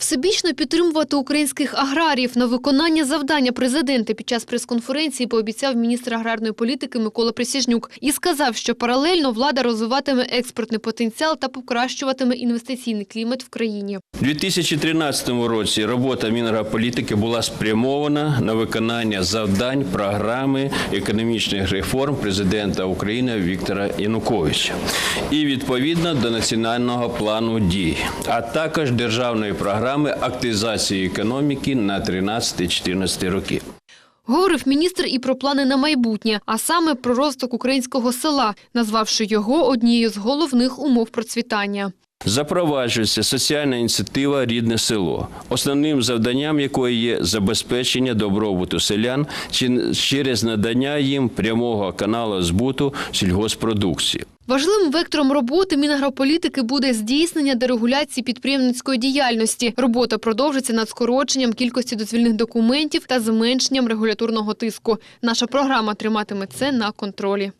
Всебічно підтримувати українських аграріїв на виконання завдання президента під час прес-конференції пообіцяв міністр аграрної політики Микола Присяжнюк і сказав, що паралельно влада розвиватиме експортний потенціал та покращуватиме інвестиційний клімат в країні. У 2013 році робота Мінагрополітики була спрямована на виконання завдань програми економічних реформ президента України Віктора Януковича і відповідно до національного плану дій, а також державної програми активізації економіки на 13-14 роки. Говорив міністр і про плани на майбутнє, а саме про розвиток українського села, назвавши його однією з головних умов процвітання. Запроваджується соціальна ініціатива Рідне село, основним завданням якої є забезпечення добробуту селян через надання їм прямого каналу збуту сільгоспродукції. Важливим вектором роботи Мінагрополітики буде здійснення дерегуляції підприємницької діяльності. Робота продовжиться над скороченням кількості дозвільних документів та зменшенням регуляторного тиску. Наша програма триматиме це на контролі.